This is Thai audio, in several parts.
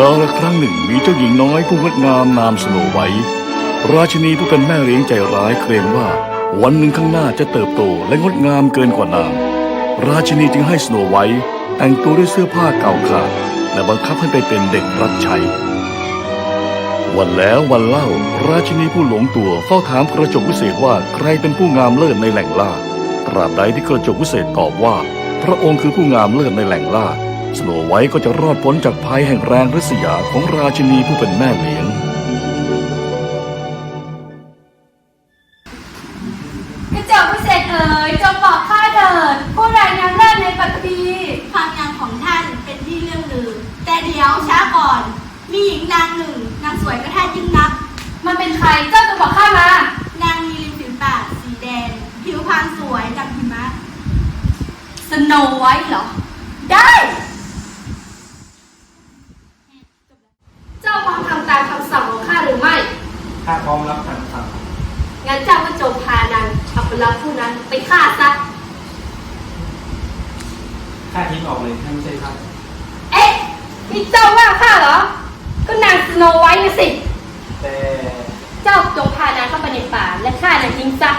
กาลครั้งหนึ่งมีเจ้าหญิงน้อยผู้งดงามนามสโนไวท์ราชินีผู้เป็นแม่เลี้ยงใจร้ายเคลมว่า วันหนึ่งข้างหน้าจะเติบโตและงดงามเกินกว่านาง ราชินีจึงให้สโนไวท์แต่งตัวด้วยเสื้อผ้าเก่าขาดและบังคับให้ไปเป็นเด็กรับใช้วันแล้ววันเล่า ราชินีผู้หลงตัวเฝ้าถามกระจกวิเศษว่าใครเป็นผู้งามเลิศในแหล่งล่าตราบใดที่กระจกวิเศษตอบว่า พระองค์คือผู้งามเลิศในแหล่งล่า สโนไวท์ก็จะรอดพ้นจากภัยแห่งแรงริษยาของราชินีผู้เป็นแม่เลี้ยง กระจกพิเศษเอ๋ยจงบอกข้าเถิดผู้ใดงามเลิศในปัตตภีความงามของท่านเป็นที่เรื่องลือ แต่เดี๋ยวช้าก่อน มีหญิงนางหนึ่ง นางสวยกระแทกยิ่งนัก มันเป็นใครเจ้าจงบอกข้ามานางมีริมฝีปากสีแดง ผิวพรรณสวยดังหิมะ สโนไวท์เหรอ ได้ เจ้าพร้อมทำตามคำสั่งของข้าหรือไม่ ข้าพร้อมรับคำสั่งงั้นเจ้าก็จงพานางอัปลักษณ์ผู้นั้นไปฆ่าซะ ข้าทิ้งออกเลยถ้าไม่ใช่ข้าเอ๊ะนี่เจ้าว่าข้าเหรอ ก็นางสโนไวท์นะสิ แต่เจ้าจงพานางเข้าไปในป่าและฆ่านางทิ้งซะ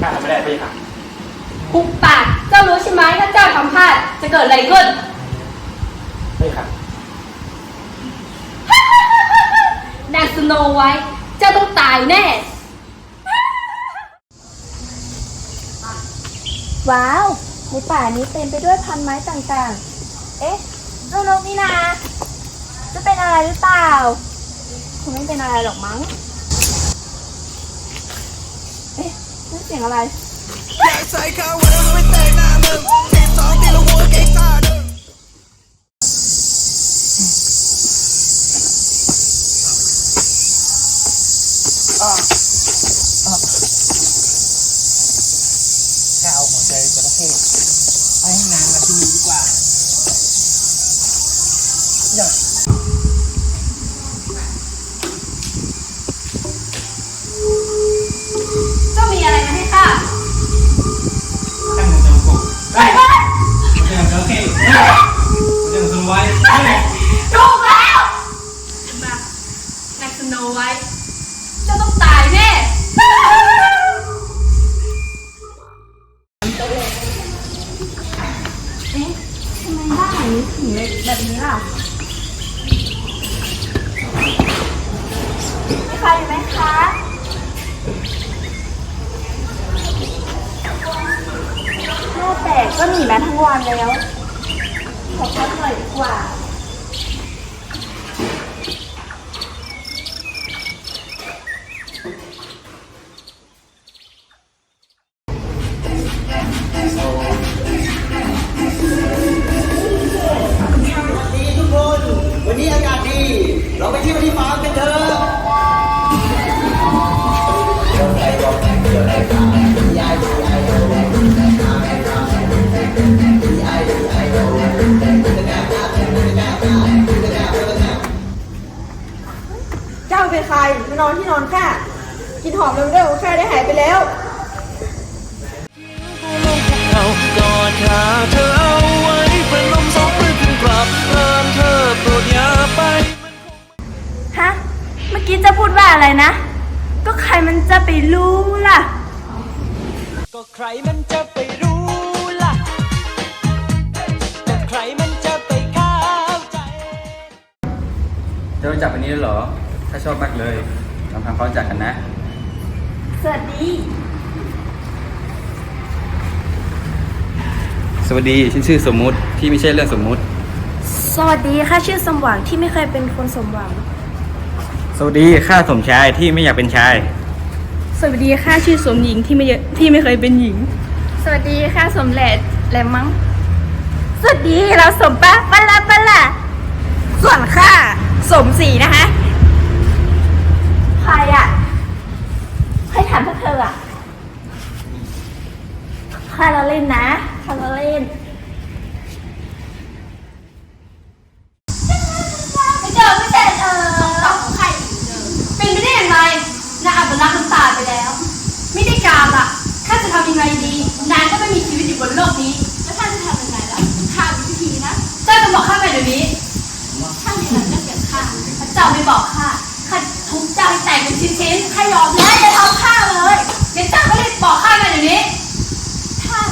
ข้าทำไม่ได้พี่ค่ะคุกปากเจ้ารู้ใช่ไหมถ้าเจ้าทำพลาดจะเกิดอะไรขึ้นพี่ค่ะ นางสโนไวท์เจ้าต้องตายแน่ ว้าวในป่านี้เต็มไปด้วยพันไม้ต่างๆ เอ๊ะเจ้านกนี่นา จะเป็นอะไรหรือเปล่า คงไม่เป็นอะไรหรอกมั้ง เอ๊ะนั่นเสียงอะไรข้า ถึงแบบนี้ล่ะมีใครอยู่ไหมคะแม่แตกก็หนีมาทั้งวันแล้ว ขอพักหน่อยดีกว่า เราไปเที่ยวที่ฟาร์มกันเถอะเจ้าเป็นใครมานอนที่นอนข้ากินหอมเร็วๆข้าได้หายไปแล้วเขากอดขาเธอเอาไว้เป็นลมสองมือขึ้นกลับเริ่มเธอ กี้จะพูดว่าอะไรนะ ก็ใครมันจะไปรู้ล่ะ ก็ใครมันจะไปรู้ล่ะก็ใครมันจะไปเข้าใจจะรู้จักวันนี้แล้วเหรอ ถ้าชอบมากเลยลองทำความรู้จักกันนะ สวัสดี สวัสดีฉันชื่อสมมุติที่ไม่ใช่เรื่องสมมุติ สวัสดีค่ะชื่อสมหวังที่ไม่เคยเป็นคนสมหวัง สวัสดีข้าสมชายที่ไม่อยากเป็นชาย สวัสดีค่ะชื่อสมหญิงที่ไม่ที่ไม่เคยเป็นหญิง สวัสดีค่ะสมแหลดแหลมมั้ง สวัสดีเราสมปะปะละปะละส่วนข้าสมศรีนะคะ ใครอะ ใครถามพวกเธออะข้าเราเล่นนะข้าเราเล่น ไม่เจอไม่เจอเออ ตอบของใครเจอ เป็นไปได้อย่างไรนางอัปลักษณ์มันตายไปแล้ว ไม่ได้การล่ะข้าจะทำยังไงดี นางก็ไม่มีชีวิตอยู่บนโลกนี้ แล้วท่านจะทำยังไงล่ะข้ามีวิธีนะ เจ้าจะบอกข้าไปเดี๋ยวนี้ ก็ยอมแล้วอย่าทำข้าเลย เดี๋ยวเจ้าก็รีบบอกข้ามาเดี๋ยวนี้ ท่าน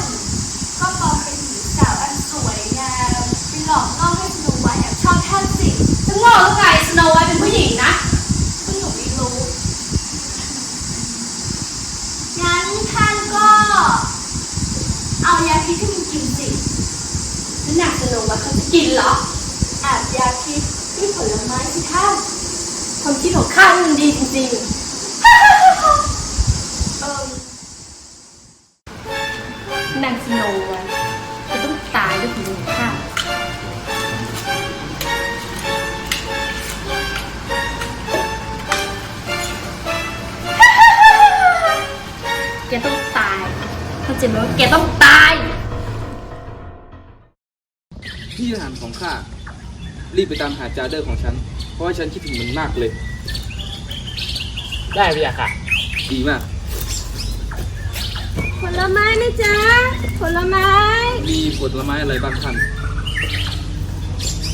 ก็ปลอมเป็นหญิงสาวอันสวยงามไปหลอกล่อให้สโนไวท์แอบชอบท่านสิ จะโง่หรือไงสโนไวท์เป็นผู้หญิงนะ ซึ่งหนูไม่รู้ งั้นท่านก็ เอายาพิษที่มันกินสิ แล้วนางสโนไวท์เขาจะ กินเหรอ อาบยาพิษด้วยผลไม้สิท่านความคิดของข้านี่มันดีจริงเออนางสโนไว้จะต้องตายด้วยฝีมือของข้าแกต้องตายเข้าใจไหมว่าแกต้องตาย พี่ทหารของข้า รีบไปตามหาจาเดอร์ของฉัน เพราะว่าฉันคิดถึงมันมากเลย ได้พี่ค่ะ ดีมาก ผลไม้นะจ๊ะ ผลไม้ มีผลไม้อะไรบ้างท่าน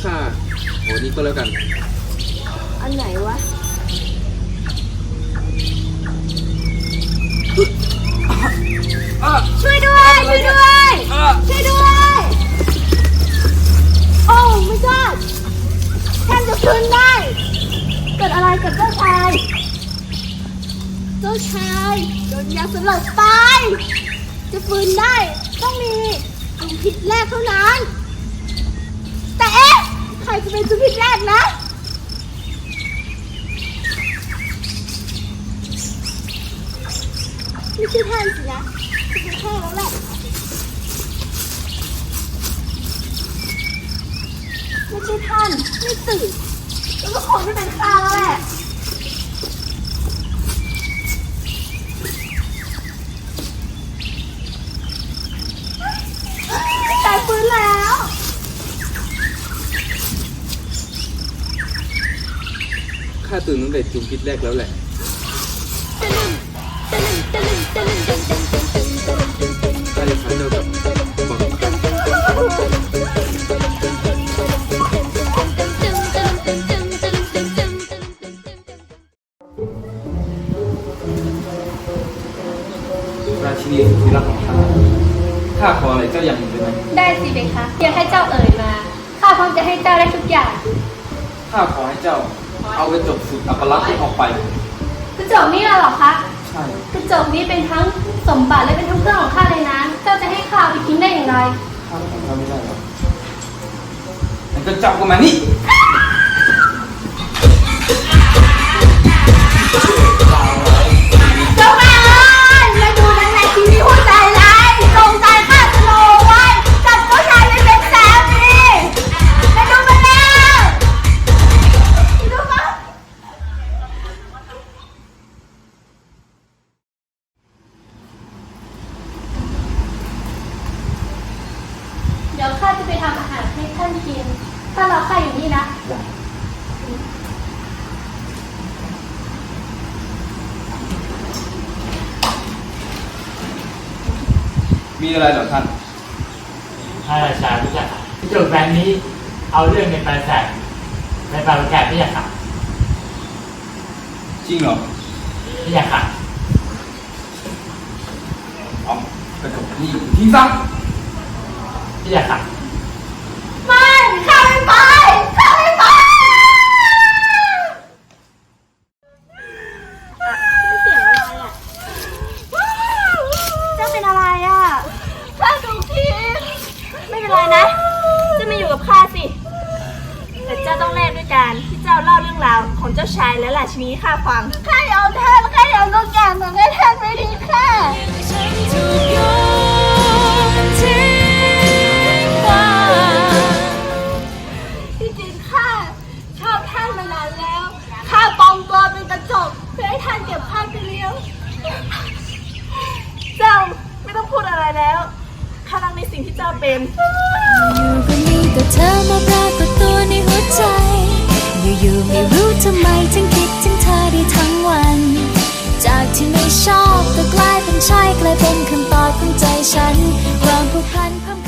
ข้าโหนี้ก็แล้วกัน อันไหนวะ ช่วยด้วย ช่วยด้วย ช่วยด้วย โอ้ไม่กอดท่านจะฟื้นได้ เกิดอะไรกับเจ้าชาย เจ้าชายโดนยาสลบตาย จะฟื้นได้ต้องมีจุมพิษแรกเท่านั้น แต่เอ๊ะ ใครจะเป็นจุมพิษแรกนะไม่ใช่ท่านสินะจะเป็นแค่แล้วแหละ่ท่านไม่ตื่นแล้วก็คงไม่เป็นข้าแล้วแหละแต่ฟื้นแล้ว ข้าตื่นตั้งแต่จุมพิษแรกแล้วแหละ กระจกนี้เหรอคะใช่กระจกนี้เป็นทั้งสมบัติและเป็นทั้งเครื่องของข้าเลยนะเจ้าจะให้ข้าเอาไปทิ้งได้อย่างไรข้าทำไม่ได้หรอกงั้นก็จับกันมานี่ อะไรเหรอท่านพระราชาพี่ค่ะโจทย์แบงค์นี้เอาเรื่องในปราสาทในปราสาทพี่ค่ะจริงเหรอพี่ค่ะเอากระจกนี่ทิ้งซะพี่ค่ะ ไม่ข้าไม่ไปข้าไม่ไป เจ้าเป็นอะไรอะ ข้าถูกทิ้ง ไม่เป็นไรนะ จะมาอยู่กับข้าสิ แต่เจ้าต้องแลกด้วยการที่เจ้าเล่าเรื่องราว ของเจ้าชายและราชินีให้ข้าฟังข้ายอมท่านข้ายอมทุกอย่างแต่ไม่ท่านไม่ทิ้งข้าที่จริงข้าชอบท่านมานานแล้วข้าปลอมตัวเป็นกระจกเพื่อให้ท่านเก็บข้าไปเลี้ยงเจ้าไม่ต้องพูดอะไรแล้วข้ารักในสิ่งที่เจ้าเป็นอยู่ก็มีแต่เธอมาปรากฏตัวในหัวใจ อยู่ๆไม่รู้ทำไมถึงคิดถึงเธอได้ทั้งวัน จากที่ไม่ชอบก็กลายเป็นใช่กลายเป็นคำตอบของใจฉันความผูกพันเพิ่มขึ้นเพิ่ม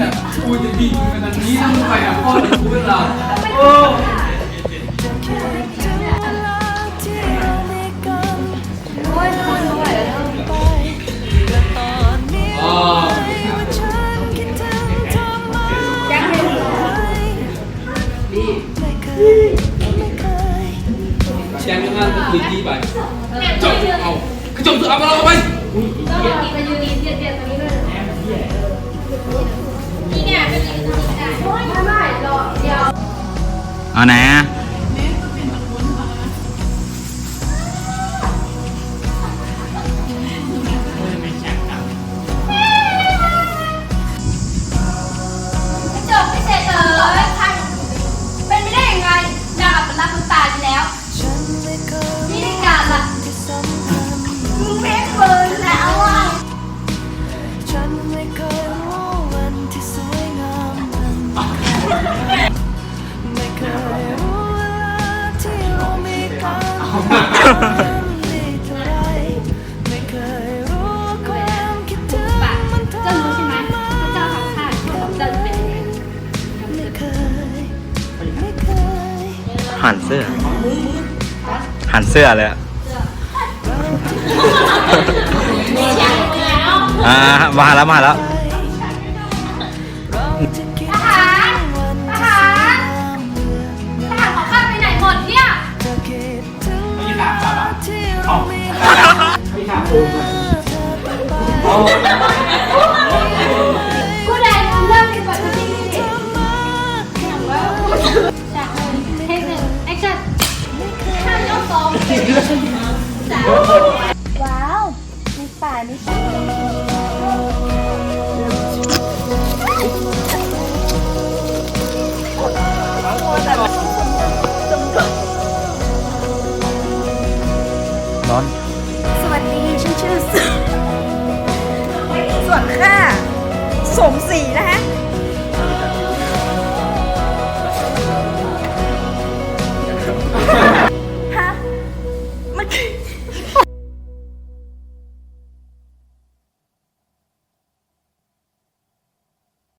แบบกูจะดิ่งไปทาดนี้แล้วมึงไปหาพ่อหรือกูเป็นเราโอ้แชมป์ยังไงก็คือที่ไปจบเอากระกเอาไปเราไป Toma, y me ayudé, ya, ya, ya, ya. เอาไหน หันเสื้อ หันเสื้อเลยอะอ่ามาแล้วมาแล้ว ทหารทหารทหารของข้าไปไหนหมดเนี่ย ไม่ถามครับอะเอ้าไม่ถามโอม ว้าวมีป่ามีนป่อนสวัสดีชื่อชื่อสวนค่ะ สมศรีนะฮะ